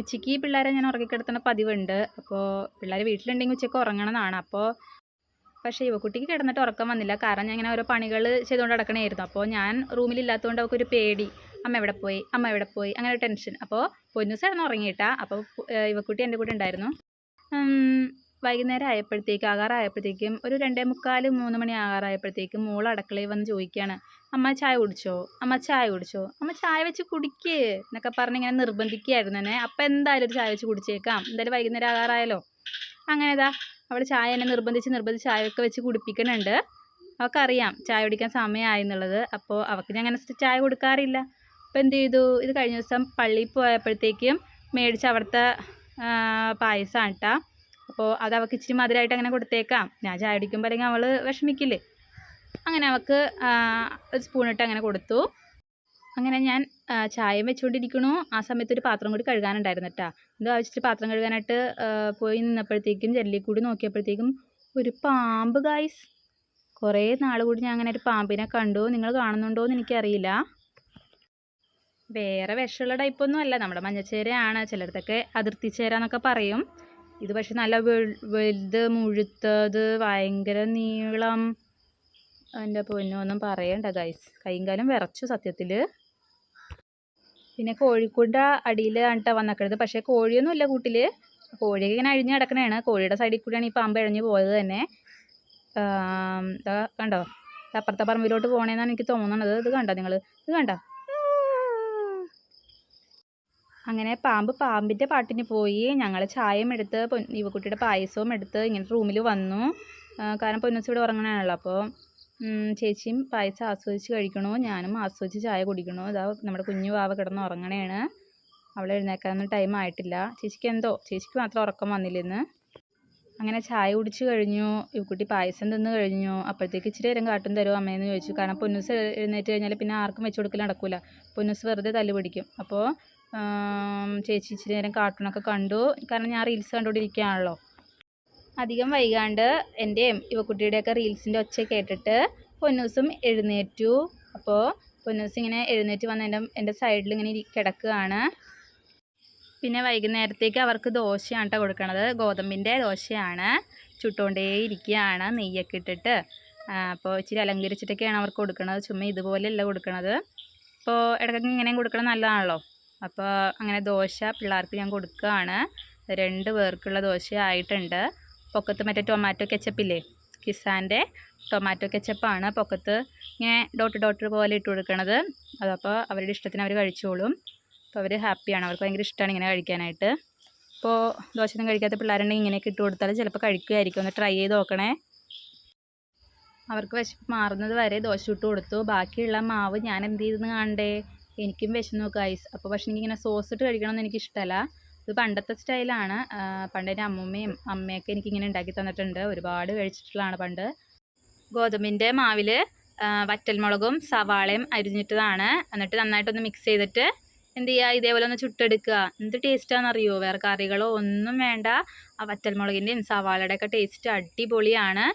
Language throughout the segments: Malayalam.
ഉച്ചയ്ക്ക് പിള്ളേരെ ഞാൻ ഉറക്കിക്കിടത്തുന്ന പതിവുണ്ട്. അപ്പോൾ പിള്ളേർ വീട്ടിലുണ്ടെങ്കിൽ ഉച്ചയ്ക്ക് ഉറങ്ങണമെന്നാണ് അപ്പോൾ പക്ഷേ യുവക്കുട്ടിക്ക് കിടന്നിട്ട് ഉറക്കം വന്നില്ല. കാരണം ഞാൻ ഇങ്ങനെ ഓരോ പണികൾ ചെയ്തുകൊണ്ട് നടക്കണമായിരുന്നു അപ്പോൾ ഞാൻ റൂമിലില്ലാത്തതുകൊണ്ട് അവൾക്കൊരു പേടി. അമ്മ എവിടെ പോയി? അമ്മ എവിടെ പോയി? അങ്ങനെ ടെൻഷൻ. അപ്പോൾ പൊന്നൂസ് കിടന്ന് ഉറങ്ങിയിട്ടാ. അപ്പോൾ യുവക്കുട്ടി എന്റെ കൂടെ ഉണ്ടായിരുന്നു. വൈകുന്നേരം ആയപ്പോഴത്തേക്ക് ആകാറായപ്പോഴത്തേക്കും ഒരു രണ്ടേ മുക്കാൽ മൂന്ന് മണി ആകാറായപ്പോഴത്തേക്കും മോൾ അടുക്കളയിൽ വന്ന് ചോദിക്കുകയാണ് അമ്മ ചായ കുടിച്ചോ? അമ്മ ചായ കുടിച്ചോ? അമ്മ ചായ വെച്ച് കുടിക്കേ എന്നൊക്കെ പറഞ്ഞ് ഇങ്ങനെ നിർബന്ധിക്കുകയായിരുന്നു എന്നെ. അപ്പം എന്തായാലും ഒരു ചായ വെച്ച് കുടിച്ചേക്കാം. എന്തായാലും വൈകുന്നേരം ആകാറായാലോ അങ്ങനെ ഇതാ അവൾ ചായ എന്നെ നിർബന്ധിച്ച് നിർബന്ധിച്ച് ചായയൊക്കെ വെച്ച് കുടിപ്പിക്കുന്നുണ്ട്. അവൾക്കറിയാം ചായ കുടിക്കാൻ സമയമായി എന്നുള്ളത്. അപ്പോൾ അവൾക്ക് ഞാൻ അങ്ങനെ ചായ കൊടുക്കാറില്ല. അപ്പോൾ എന്ത് ചെയ്തു? ഇത് കഴിഞ്ഞ ദിവസം പള്ളിയിൽ പോയപ്പോഴത്തേക്കും മേടിച്ച അവിടുത്തെ പായസമാണ് കേട്ടോ അപ്പോൾ അത് അവൾക്ക് ഇച്ചിരി മധുരമായിട്ട് അങ്ങനെ കൊടുത്തേക്കാം. ഞാൻ ചായ അടിക്കുമ്പോൾ അല്ലെങ്കിൽ അവൾ വിഷമിക്കില്ലേ? അങ്ങനെ അവൾക്ക് ഒരു സ്പൂണിട്ട് അങ്ങനെ കൊടുത്തു. അങ്ങനെ ഞാൻ ചായം വെച്ചുകൊണ്ടിരിക്കണു ആ സമയത്ത് ഒരു പാത്രം കൂടി കഴുകാനുണ്ടായിരുന്നു കേട്ടോ ഇത് ആവശ്യത്തിൽ പാത്രം കഴുകാനായിട്ട് പോയി നിന്നപ്പോഴത്തേക്കും ജെല്ലി കൂടി നോക്കിയപ്പോഴത്തേക്കും ഒരു പാമ്പ് ഗായ്സ് കുറേ നാൾ കൂടി ഞാൻ അങ്ങനെ ഒരു പാമ്പിനെ കണ്ടു. നിങ്ങൾ കാണുന്നുണ്ടോ എന്ന് എനിക്കറിയില്ല. വേറെ വിഷമുള്ള ടൈപ്പൊന്നും അല്ല. നമ്മുടെ മഞ്ഞച്ചേരയാണ് ചിലയിടത്തൊക്കെ അതിർത്തി ചേര എന്നൊക്കെ പറയും. ഇത് പക്ഷെ നല്ല വലുത് മുഴുത്തത് ഭയങ്കര നീളം. എന്റെ പൊന്നൊന്നും പറയണ്ട ഗൈസ് കൈകാലം വിറച്ചു സത്യത്തിൽ പിന്നെ കോഴിക്കൂടിന്റെ അടിയിൽ കേട്ടോ വന്നേക്കണത്. പക്ഷേ കോഴിയൊന്നും ഇല്ല കൂട്ടിൽ കോഴിയൊക്കെ ഇങ്ങനെ അഴിഞ്ഞ് കിടക്കണതാണ് കോഴിയുടെ സൈഡിൽ കൂടിയാണ് ഈ പാമ്പ് ഇഴഞ്ഞ് പോയത് തന്നെ. കണ്ടോ? അപ്പുറത്തെ പറമ്പിലോട്ട് പോകണേന്നാണ് എനിക്ക് തോന്നണത്. ഇത് കണ്ടോ നിങ്ങൾ ഇത് കണ്ടോ? അങ്ങനെ പാമ്പ് പാമ്പിന്റെ പാട്ടിന് പോയി. ഞങ്ങൾ ചായയും എടുത്ത് പൊൻ ഇവക്കുട്ടിയുടെ പായസവും എടുത്ത് ഇങ്ങനെ റൂമിൽ വന്നു. കാരണം പൊന്നൂസ് ഇവിടെ ഉറങ്ങണതാണല്ലോ അപ്പോൾ ചേച്ചിയും പായസം ആസ്വദിച്ച് കഴിക്കണു. ഞാനും ആസ്വദിച്ച് ചായ കുടിക്കണു. ഇതാ നമ്മുടെ കുഞ്ഞു വാവ കിടന്ന് ഉറങ്ങണേണ്. അവളെ എഴുന്നേക്കാനൊന്നും ടൈം ആയിട്ടില്ല. ചേച്ചിക്ക് എന്തോ? ചേച്ചിക്ക് മാത്രം ഉറക്കം വന്നില്ലെന്ന്. അങ്ങനെ ചായ കുടിച്ച് കഴിഞ്ഞു. ഇവക്കുട്ടി പായസം തിന്ന് കഴിഞ്ഞു. അപ്പോഴത്തേക്ക് ഇച്ചിരി നേരം കാട്ടും തരുമോ അമ്മയെന്ന് ചോദിച്ചു. കാരണം പൊന്നൂസ് എഴുന്നേറ്റ് കഴിഞ്ഞാൽ പിന്നെ ആർക്കും വെച്ച് കൊടുക്കൽ നടക്കില്ല പൊന്നൂസ് വെറുതെ തല്ല് പിടിക്കും. അപ്പോൾ ചേച്ചി ഇച്ചിരി നേരം കാർട്ടൂണൊക്കെ കണ്ടു. കാരണം ഞാൻ റീൽസ് കണ്ടുകൊണ്ടിരിക്കുകയാണല്ലോ. അധികം വൈകാണ്ട് എന്റെയും ഇവക്കുട്ടിയുടെയൊക്കെ റീൽസിന്റെ ഒച്ച കേട്ടിട്ട് പൊന്നൂസും എഴുന്നേറ്റു. അപ്പോൾ പൊന്നൂസ് ഇങ്ങനെ എഴുന്നേറ്റ് വന്ന് എന്റെ എന്റെ സൈഡിൽ ഇങ്ങനെ കിടക്കുകയാണ്. പിന്നെ വൈകുന്നേരത്തേക്ക് അവർക്ക് ദോശയാണ് കേട്ടോ കൊടുക്കണത്. ഗോതമ്പിന്റെ ദോശയാണ്. ചുട്ടുകൊണ്ടേ ഇരിക്കുകയാണ് നെയ്യൊക്കെ ഇട്ടിട്ട്. അപ്പോൾ ഇച്ചിരി അലങ്കരിച്ചിട്ടൊക്കെയാണ് അവർക്ക് കൊടുക്കുന്നത് ചുമ്മാ ഇതുപോലെയല്ല കൊടുക്കണത്. അപ്പോൾ ഇടയ്ക്കൊക്കെ ഇങ്ങനെയും കൊടുക്കണം നല്ലതാണല്ലോ. അപ്പോൾ അങ്ങനെ ദോശ പിള്ളേർക്ക് ഞാൻ കൊടുക്കുകയാണ് രണ്ട് പേർക്കുള്ള ദോശ ആയിട്ടുണ്ട്. പൊക്കത്ത് മറ്റേ ടൊമാറ്റോ കെച്ചപ്പില്ലേ കിസാന്റെ ടൊമാറ്റോ കെച്ചപ്പാണ് പൊക്കത്ത്. ഇങ്ങനെ ഡോട്ട് ഡോട്ട് പോലെ ഇട്ട് കൊടുക്കണത്. അതപ്പോൾ അവരുടെ ഇഷ്ടത്തിന് അവർ കഴിച്ചോളും. അപ്പോൾ അവർ ഹാപ്പിയാണ് അവർക്ക് ഭയങ്കര ഇഷ്ടമാണ് ഇങ്ങനെ കഴിക്കാനായിട്ട്. അപ്പോൾ ദോശ ഒന്നും കഴിക്കാത്ത പിള്ളേരുണ്ടെങ്കിൽ ഇങ്ങനെയൊക്കെ ഇട്ട് കൊടുത്താൽ ചിലപ്പോൾ കഴിക്കുമായിരിക്കും. ഒന്ന് ട്രൈ ചെയ്ത് നോക്കണേ. അവർക്ക് വിശപ്പ് മാറുന്നത് വരെ ദോശ ഇട്ട് കൊടുത്തു. ബാക്കിയുള്ള മാവ് ഞാൻ എന്ത് ചെയ്തെന്ന് കാണണ്ടേ? എനിക്കും വിശന്നു ഗൈസ് അപ്പോൾ പക്ഷേ എനിക്കിങ്ങനെ സോസ് ഇട്ട് കഴിക്കണമെന്ന് എനിക്ക് ഇഷ്ടമല്ല ഇത് പണ്ടത്തെ സ്റ്റൈലാണ് പണ്ട് എന്റെ അമ്മൂമ്മയും അമ്മയൊക്കെ എനിക്കിങ്ങനെ ഉണ്ടാക്കി തന്നിട്ടുണ്ട്. ഒരുപാട് കഴിച്ചിട്ടുള്ളതാണ് പണ്ട്. ഗോതമ്പിന്റെ മാവിൽ വറ്റൽമുളകും സവാളയും അരിഞ്ഞിട്ടതാണ്. എന്നിട്ട് നന്നായിട്ടൊന്ന് മിക്സ് ചെയ്തിട്ട് എന്ത് ചെയ്യുക ഇതേപോലെ ഒന്ന് ചുട്ടെടുക്കുക. എന്ത് ടേസ്റ്റാണെന്നറിയോ വേറെ കറികളോ ഒന്നും വേണ്ട. ആ വറ്റൽമുളകിന്റെയും സവാളയുടെ ഒക്കെ ടേസ്റ്റ് അടിപൊളിയാണ്.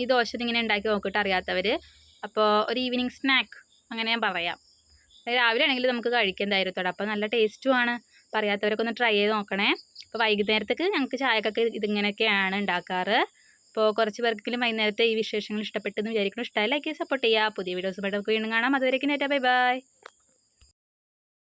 ഈ ദോശ ഇതിങ്ങനെ ഉണ്ടാക്കി നോക്കിയിട്ട് അറിയാത്തവർ അപ്പോൾ ഒരു ഈവനിങ് സ്നാക്ക് അങ്ങനെ ഞാൻ പറയാം. രാവിലെ ആണെങ്കിൽ നമുക്ക് കഴിക്കാൻ ധൈര്യത്തോടെ അപ്പോൾ നല്ല ടേസ്റ്റുമാണ് പറയാത്തവരൊക്കെ ഒന്ന് ട്രൈ ചെയ്ത് നോക്കണേ. അപ്പോൾ വൈകുന്നേരത്തേക്ക് ഞങ്ങൾക്ക് ചായക്കൊക്കെ ഇതിങ്ങനെയൊക്കെയാണ് ഉണ്ടാക്കാറ് അപ്പോൾ കുറച്ച് പേർക്കെങ്കിലും വൈകുന്നേരത്തെ ഈ വിശേഷങ്ങൾ ഇഷ്ടപ്പെട്ടെന്ന് വിചാരിക്കുന്നു. ഇഷ്ടമായി ലൈക്ക് സപ്പോർട്ട് ചെയ്യുക പുതിയ വീഡിയോസ് പെട്ടെന്ന് വീണ്ടും കാണാം. അതുവരേക്കും നേറ്റാ ബൈ ബൈ.